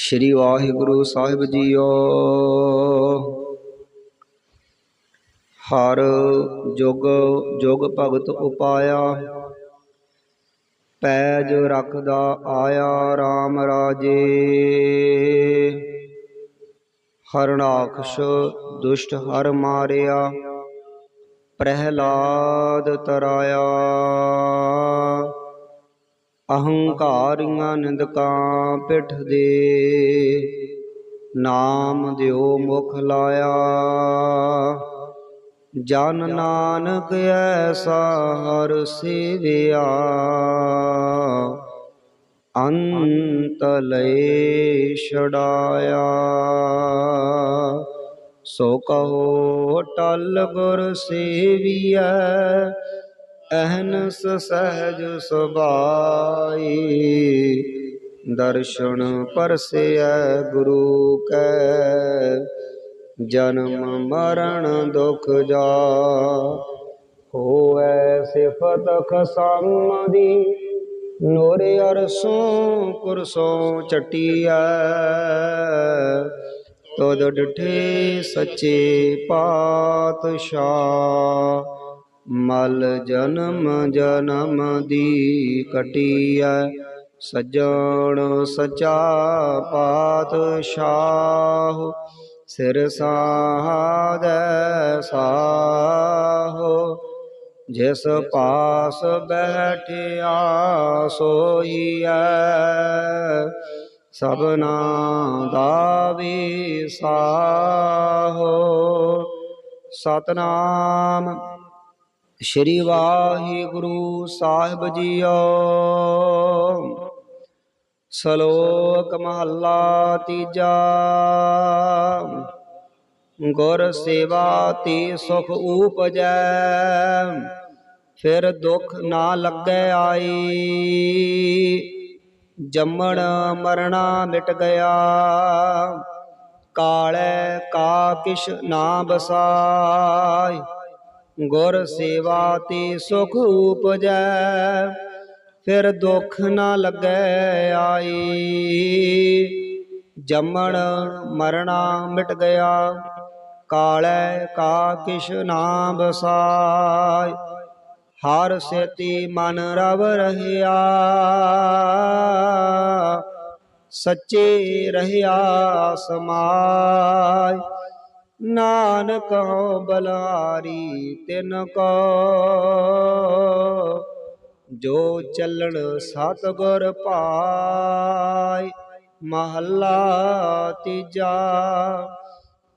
ਸ੍ਰੀ ਵਾਹਿਗੁਰੂ ਸਾਹਿਬ JIO. ਹਰ ਜੁਗ ਜੁਗ ਭਗਤ ਉਪਾਇਆ, ਪੈਜ ਰੱਖਦਾ ਆਇਆ RAM ਰਾਜੇ। ਹਰਨਾਕਸ਼ ਦੁਸ਼ਟ ਹਰ ਮਾਰਿਆ, ਪ੍ਰਹਿਲਾਦ ਤਰਾਇਆ। ਅਹੰਕਾਰੀਆਂ ਨਿੰਦਕਾਂ ਪਿੱਠ ਦੇ। ਨਾਮ ਦਿਓ ਮੁਖ ਲਾਇਆ। ਜਨ ਨਾਨਕ ਐਸਾ ਹਰ ਸੇਵਿਆ। ਅੰਤ ਲੈ ਛਡਾਇਆ। ਸੋ ਕਹੋ ਟਲ ਗੁਰ ਸੇਵੀਐ। ਅਹਨਸ ਸਹਿਜ ਸੁਭਾਈ, ਦਰਸ਼ਨ ਪਰਸੈ ਗੁਰੂ ਕੈ। ਜਨਮ ਮਰਨ ਦੁਖ ਜਾ, ਹੋਐ ਸਿਫਤ ਖਸਮ ਦੀ। ਨੋਰੇ ਅਰਸੋਂ ਪੁਰਸੋਂ ਚਟੀਐ ਤਦ ਡਠੇ ਸੱਚੇ ਪਾਤਸ਼ਾਹ। ਮਲ ਜਨਮ ਜਨਮ ਦੀ ਕਟੀਐ, ਸਜਣ ਸਚਾ ਪਾਤਸ਼ਾਹ, ਸਿਰ ਸਾਹਦੈ ਸਾਹੋ। ਜਿਸ ਪਾਸ ਬੈਠਿਆ ਸੋਈਐ, ਸਭਨਾ ਦਾ ਵੀ ਸਾਹੋ। ਸਤਨਾਮ ਸ਼੍ਰੀ ਵਾਹਿਗੁਰੂ ਸਾਹਿਬ ਜੀਓ। ਸ਼ਲੋਕ ਮਹੱਲਾ ਤੀਜਾ। ਗੁਰ ਸੇਵਾ ਤੇ ਸੁਖ ਊਪਜੈ ਫਿਰ ਦੁਖ ਨਾ ਲੱਗੈ ਆਈ। ਜੰਮਣ ਮਰਣਾ ਮਿਟ ਗਿਆ, ਕਾਲੇ ਕਾ ਕਿਛ ਨਾ ਬਸਾਈ ਗੁਰ ਸੇਵਾ ਤੇ ਸੁਖ ਉਪਜੈ, ਫਿਰ ਦੁੱਖ ਨਾ ਲੱਗੈ ਆਈ ਜੰਮਣ ਮਰਣਾ ਮਿਟ ਗਿਆ, ਕਾਲੈ ਕਾ ਕਿਛ ਨਾ ਬਸਾਈ ਹਰ ਸੇਤੀ ਮਨ ਰਵ ਰਹਿਆ, ਸੱਚੇ ਰਹਿਆ ਸਮਾਈ ਨਾਨਕ ਹਉ ਬਲਾਰੀ ਤਿਨ ਕੋ। ਜੋ ਚੱਲਣ ਸਤਗੁਰ ਪਾਈ, ਮਹੱਲਾ ਤੀਜਾ।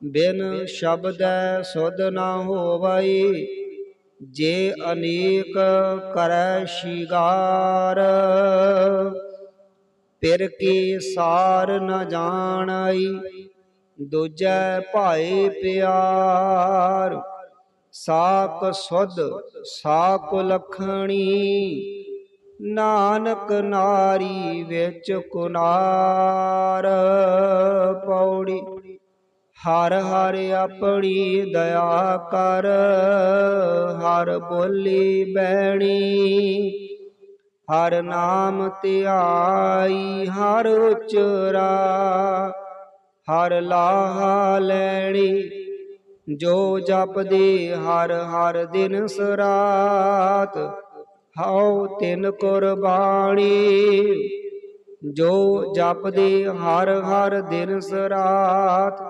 ਬਿਨ ਸ਼ਬਦ ਸੁਧ ਨਾ ਹੋਵਈ, ਜੇ ਅਨੇਕ ਕਰੈ ਸ਼ਿਗਾਰ। ਪਿਰ ਕੀ ਸਾਰ ਨ ਜਾਣਈ ਦੂਜੈ ਭਾਏ ਪਿਆਰ ਸਾਕ ਸੁਧ ਸਾਕ ਲਖਣੀ, ਨਾਨਕ ਨਾਰੀ ਵਿੱਚ ਕੁਨਾਰ ਪੌੜੀ, ਹਰ ਹਰ ਆਪਣੀ ਦਇਆ ਕਰ, ਹਰ ਬੋਲੀ ਬੈਣੀ, ਹਰ ਨਾਮ ਧਿਆਈ ਹਰ ਉਚਰਾ ਹਰ ਲਾਹਾ ਲੈਣੀ, ਜੋ ਜਪਦੇ ਹਰ ਹਰ ਦਿਨ ਸਰਾਤ, ਹਉ ਤਿਨ ਕੁਰਬਾਣੀ ਜੋ ਜਪਦੇ ਹਰ ਹਰ ਦਿਨ ਸਰਾਤ,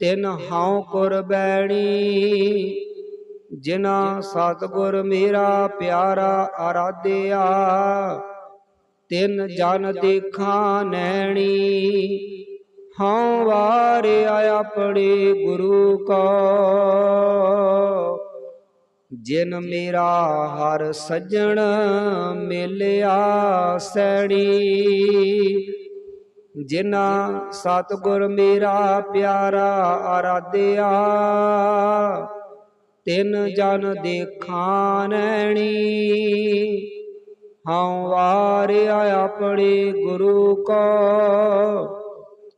ਤਿਨ ਹਉ ਕੁਰਬੈਣੀ ਜਿਨਾ ਸਤਗੁਰ ਮੇਰਾ ਪਿਆਰਾ ਆਰਾਧਿਆ ਤਿਨ ਜਨ ਦੇਖਾਂ ਨੈਣੀ ਹਉ ਵਾਰਿਆ ਆਪਣੇ ਗੁਰੂ ਕੋ। ਜਿਨ ਮੇਰਾ ਹਰ ਸੱਜਣ ਮਿਲਿਆ ਸੈਣੀ। ਜਿਨਾ ਸਤਗੁਰ ਮੇਰਾ ਪਿਆਰਾ ਆਰਾਧਿਆ, ਤਿਨ ਜਨ ਦੇਖਾਂ ਨੈਣੀ। ਹਉ ਵਾਰਿਆ ਆਪਣੇ ਗੁਰੂ ਕੋ।